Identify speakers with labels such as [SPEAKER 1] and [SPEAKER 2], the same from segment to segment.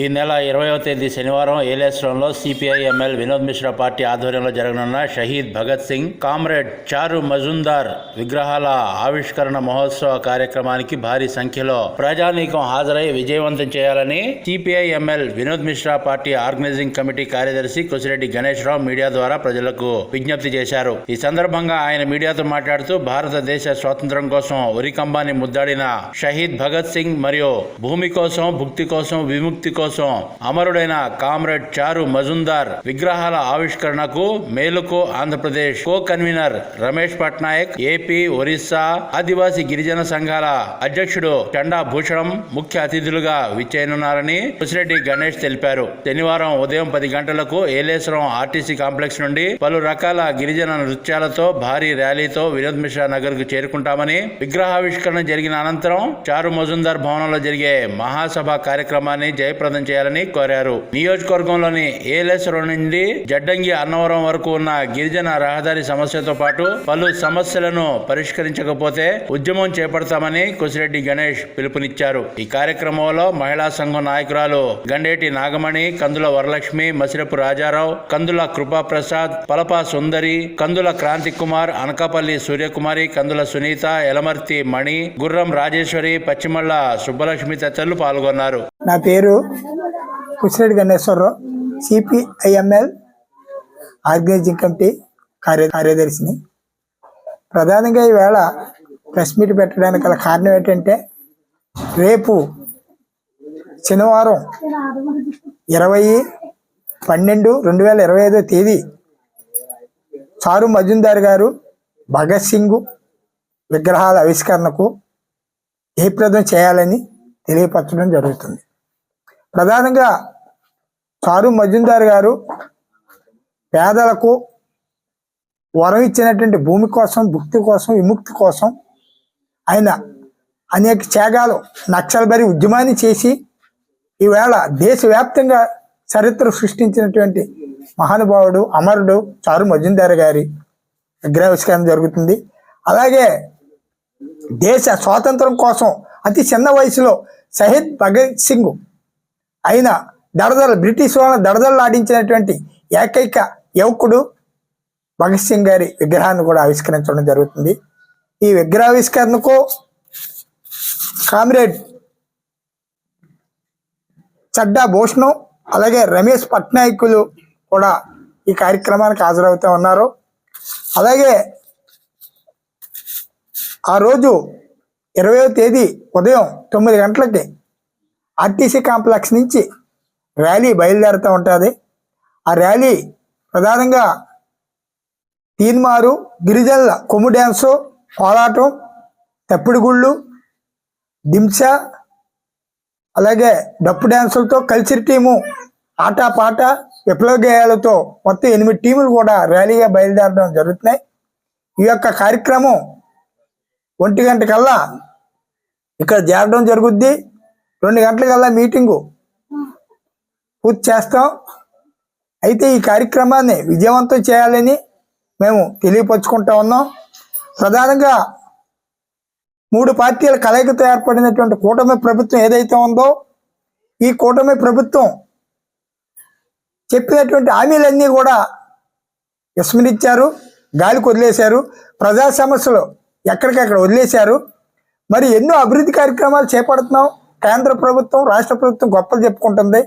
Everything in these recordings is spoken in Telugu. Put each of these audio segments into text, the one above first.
[SPEAKER 1] ఈ నెల ఇరవయవ తేదీ శనివారం ఏలేశ్వరంలో CPI ML Vinod Mishra party ఆధ్వర్యంలో జరగనున్న షహీద్ భగత్ సింగ్ కామ్రేడ్ చారు మజుందార్ విగ్రహాల ఆవిష్కరణ మహోత్సవ కార్యక్రమానికి భారీ సంఖ్యలో ప్రజానీకం హాజరై విజయవంతం చేయాలని CPI ML Vinod Mishra party organising committee కార్యదర్శి కృషిరెడ్డి గణేష్ రావు మీడియా ద్వారా ప్రజలకు విజ్ఞప్తి చేశారు. ఈ సందర్భంగా ఆయన మీడియాతో మాట్లాడుతూ భారతదేశ స్వాతంత్ర్యం కోసం ఉరికంబాన్ని ముద్దాడిన షహీద్ భగత్ సింగ్ మరియు భూమి కోసం భుక్తి కోసం విముక్తి కోసం అమరుడైన కామ్రేడ్ చారు మజుందార్ విగ్రహాల ఆవిష్కరణకు మేలుకు Andhra Pradesh co convener Ramesh Patnaik AP Orissa Adivasi గిరిజన సంఘాల అధ్యక్షుడు చండా భూషణం ముఖ్య అతిథులుగా విచ్చేయనున్నారని పుసిరెడ్డి గణేష్ తెలిపారు. శనివారం ఉదయం పది గంటలకు ఏలేశ్వరం ఆర్టీసీ కాంప్లెక్స్ నుండి పలు రకాల గిరిజన నృత్యాలతో భారీ ర్యాలీతో వినోద్ మిశ్రా నగర్కు చేరుకుంటామని విగ్రహావిష్కరణ జరిగిన అనంతరం చారు మజుందార్ భవనంలో జరిగే మహాసభ కార్యక్రమాన్ని జయప్రదం చేయాలని కోరారు. నియోజకవర్గంలోని ఏలేశ్వరం నుండి జడ్డంగి అన్నవరం వరకు ఉన్న గిరిజన రహదారి సమస్యతో పాటు పలు సమస్యలను పరిష్కరించకపోతే ఉద్యమం చేపడతామని కుసిరెడ్డి గణేష్ పిలుపునిచ్చారు. ఈ కార్యక్రమంలో మహిళా సంఘం నాయకురాలు గండేటి నాగమణి కందుల వరలక్ష్మి మసిరపు రాజారావు కందుల కృపాప్రసాద్ పలప సుందరి కందుల క్రాంతి కుమార్ అనకాపల్లి సూర్యకుమారి కందుల సునీత ఎలమర్తి మణి గుర్రం రాజేశ్వరి పశ్చిమళ్ళ సుబ్బలక్ష్మి తదితరులు పాల్గొన్నారు.
[SPEAKER 2] నా పేరు Puchireddy Ganeswara Rao CPI ML organising committee కార్య కార్యదర్శిని. ప్రధానంగా ఈవేళ ప్రెస్ మీట్ పెట్టడానికి గల కారణం ఏంటంటే రేపు శనివారం ఇరవై పన్నెండు రెండు వేల ఇరవై ఐదో తేదీ చారు మజుందార్ గారు భగత్ సింగ్ విగ్రహాల ఆవిష్కరణకు జయప్రదం చేయాలని తెలియపరచడం జరుగుతుంది. ప్రధానంగా చారు మజుందార్ గారు పేదలకు వరం ఇచ్చినటువంటి భూమి కోసం భుక్తి కోసం విముక్తి కోసం ఆయన అనేక త్యాగాలు నక్సల్బరి ఉద్యమాన్ని చేసి ఈవేళ దేశవ్యాప్తంగా చరిత్ర సృష్టించినటువంటి మహానుభావుడు అమరుడు చారు మజుందార్ గారి విగ్రహావిష్కరణ జరుగుతుంది. అలాగే దేశ స్వాతంత్రం కోసం అతి చిన్న వయసులో షహీద్ భగత్ సింగ్ అయిన దడదలు బ్రిటిష్ వాళ్ళని దడదలు ఆడించినటువంటి ఏకైక యువకుడు భగత్ సింగ్ గారి విగ్రహాన్ని కూడా ఆవిష్కరించడం జరుగుతుంది. ఈ విగ్రహావిష్కరణకు కామ్రేడ్ చడ్డా భూషణం అలాగే రమేష్ పట్నాయకులు కూడా ఈ కార్యక్రమానికి హాజరవుతూ ఉన్నారు. అలాగే ఆ రోజు ఇరవయో తేదీ ఉదయం తొమ్మిది గంటలకి ఆర్టీసీ కాంప్లెక్స్ నుంచి ర్యాలీ బయలుదేరుతూ ఉంటుంది. ఆ ర్యాలీ ప్రధానంగా తీన్మారు గిరిజనుల కొమ్ము డ్యాన్సు కోలాటం తప్పిడిగుళ్ళు దింస అలాగే డప్పు డ్యాన్సులతో కల్చర్ టీము ఆట పాట విప్లవ గేయాలతో మొత్తం ఎనిమిది టీములు కూడా ర్యాలీగా బయలుదేరడం జరుగుతున్నాయి. ఈ యొక్క కార్యక్రమం ఒంటి గంట కల్లా ఇక్కడ చేరడం జరుగుద్ది. రెండు గంటలకల్లా మీటింగు. పూర్తి చేస్తాం. అయితే ఈ కార్యక్రమాన్ని విజయవంతం చేయాలని మేము తెలియపరుచుకుంటా ఉన్నాం. ప్రధానంగా మూడు పార్టీల కలయికతో ఏర్పడినటువంటి కూటమి ప్రభుత్వం ఏదైతే ఉందో ఈ కూటమి ప్రభుత్వం చెప్పినటువంటి హామీలన్నీ కూడా విస్మరించారు గాలికి వదిలేశారు ప్రజా సమస్యలు ఎక్కడికక్కడ వదిలేశారు. మరి ఎన్నో అభివృద్ధి కార్యక్రమాలు చేపడుతున్నాం. కేంద్ర ప్రభుత్వం రాష్ట్ర ప్రభుత్వం గొప్పలు చెప్పుకుంటుంది.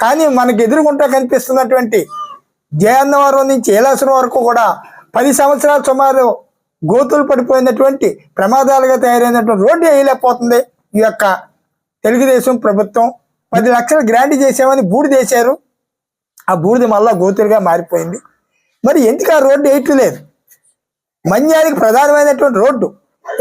[SPEAKER 2] కానీ మనకు ఎదురుగుంటా కనిపిస్తున్నటువంటి జయన్నవరం నుంచి ఏలాసురం వరకు కూడా పది సంవత్సరాలు సుమారు గోతులు పడిపోయినటువంటి ప్రమాదాలుగా తయారైనటువంటి రోడ్డు వేయలేకపోతుంది ఈ యొక్క తెలుగుదేశం ప్రభుత్వం. పది లక్షలు గ్రాంట్ చేసామని బూడిద వేశారు. ఆ బూడిద మళ్ళా గోతులుగా మారిపోయింది. మరి ఎందుకు ఆ రోడ్డు వేయట్లేదు మన్యానికి ప్రధానమైనటువంటి రోడ్డు.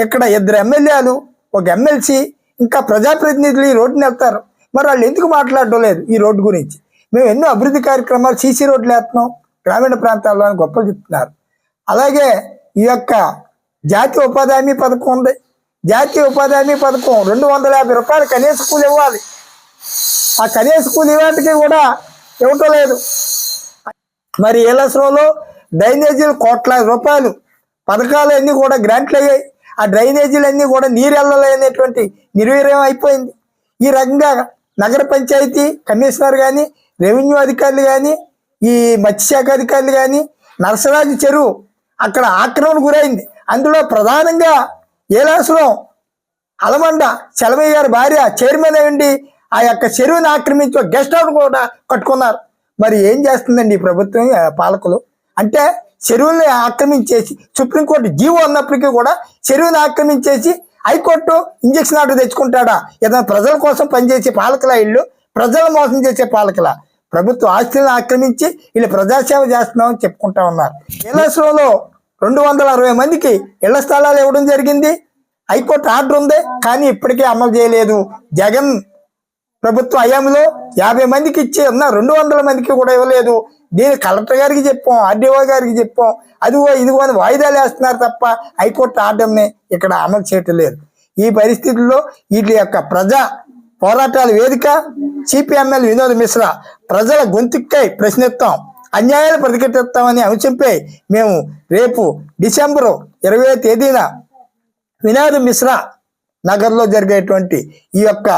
[SPEAKER 2] ఇక్కడ ఇద్దరు ఎమ్మెల్యేలు ఒక ఎమ్మెల్సీ ఇంకా ప్రజాప్రతినిధులు ఈ రోడ్డుని వెళ్తారు మరి వాళ్ళు ఎందుకు మాట్లాడడం లేదు ఈ రోడ్డు గురించి? మేము ఎన్నో అభివృద్ధి కార్యక్రమాలు సీసీ రోడ్లు వేస్తున్నాం గ్రామీణ ప్రాంతాల్లో అని గొప్పలు చెప్తున్నారు. అలాగే ఈ యొక్క జాతీయ ఉపాధి హామీ పథకం ఉంది. జాతీయ ఉపాధి హామీ పథకం రెండు వందల యాభై రూపాయలు కనీస కూలి ఇవ్వాలి. ఆ కనీస కూలి ఇవాటికి కూడా ఇవ్వటం లేదు. మరి ఏలసరంలో డ్రైనేజీలు కోట్లాది రూపాయలు పథకాలు అన్నీ కూడా గ్రాంట్లు అయ్యాయి. ఆ డ్రైనేజీలన్నీ కూడా నీరు వెళ్ళలేనటువంటి నిర్వీర్యం అయిపోయింది. ఈ రకంగా నగర పంచాయతీ కమిషనర్ కానీ రెవెన్యూ అధికారులు కానీ ఈ మత్స్యశాఖ అధికారులు కానీ నరసరాజు చెరువు అక్కడ ఆక్రమణ గురైంది. అందులో ప్రధానంగా ఏలాసురం అలమండ చలమయ్య గారి భార్య చైర్మన్ అయ్యండి ఆ యొక్క చెరువుని ఆక్రమించి గెస్ట్ హౌస్ కూడా కట్టుకున్నారు. మరి ఏం చేస్తుందండి ఈ ప్రభుత్వం పాలకులు? అంటే చెరువుల్ని ఆక్రమించేసి సుప్రీంకోర్టు జీవో ఉన్నప్పటికీ కూడా చెరువుని ఆక్రమించేసి హైకోర్టు ఇంజక్షన్ ఆర్డర్ తెచ్చుకుంటాడా? ఏదైనా ప్రజల కోసం పనిచేసే పాలకుల ఇల్లు ప్రజలు మోసం చేసే పాలకుల? ప్రభుత్వ ఆస్తులను ఆక్రమించి వీళ్ళు ప్రజాసేవ చేస్తున్నామని చెప్పుకుంటా ఉన్నారు. ఏలాశ్రంలో రెండు వందల అరవై మందికి ఇళ్ళ స్థలాలు ఇవ్వడం జరిగింది. హైకోర్టు ఆర్డర్ ఉంది కానీ ఇప్పటికే అమలు చేయలేదు. జగన్ ప్రభుత్వ హయాంలో యాభై మందికి ఇచ్చి ఉన్న రెండు వందల మందికి కూడా ఇవ్వలేదు. నేను కలెక్టర్ గారికి చెప్పాం ఆర్డీఓ గారికి చెప్పాం. అదిగో ఇదిగో అని వాయిదాలు వేస్తున్నారు తప్ప హైకోర్టు ఆర్డర్ని ఇక్కడ అమలు చేయటం లేదు. ఈ పరిస్థితుల్లో వీటి యొక్క ప్రజా పోరాటాల వేదిక సిపిఎంఎల్ వినోద్ మిశ్రా ప్రజల గొంతుక్కై ప్రశ్నిస్తాం అన్యాయాలు ప్రతిఘటిస్తామని అంశంపై మేము రేపు డిసెంబరు ఇరవై తేదీన వినోద్ మిశ్రా నగర్లో జరిగేటువంటి ఈ యొక్క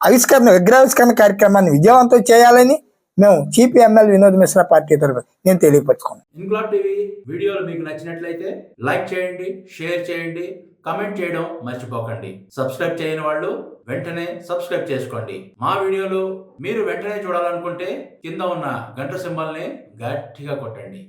[SPEAKER 2] ఆవిష్కరణ విగ్రహావిష్కరణ కార్యక్రమాన్ని విజయవంతం చేయాలని మేము సిపిఎంఎల్ వినోద్ మిశ్రా పార్టీ తరఫున నేను తెలియపరచుకున్నాను.
[SPEAKER 1] ఇంక్లాబ్ టీవీ వీడియోలు మీకు నచ్చినట్లయితే లైక్ చేయండి షేర్ చేయండి కమెంట్ చేయడం మర్చిపోకండి. సబ్స్క్రైబ్ చేయని వాళ్ళు వెంటనే సబ్స్క్రైబ్ చేసుకోండి. మా వీడియోలు మీరు వెంటనే చూడాలనుకుంటే కింద ఉన్న గంట సింబల్ని గట్టిగా కొట్టండి.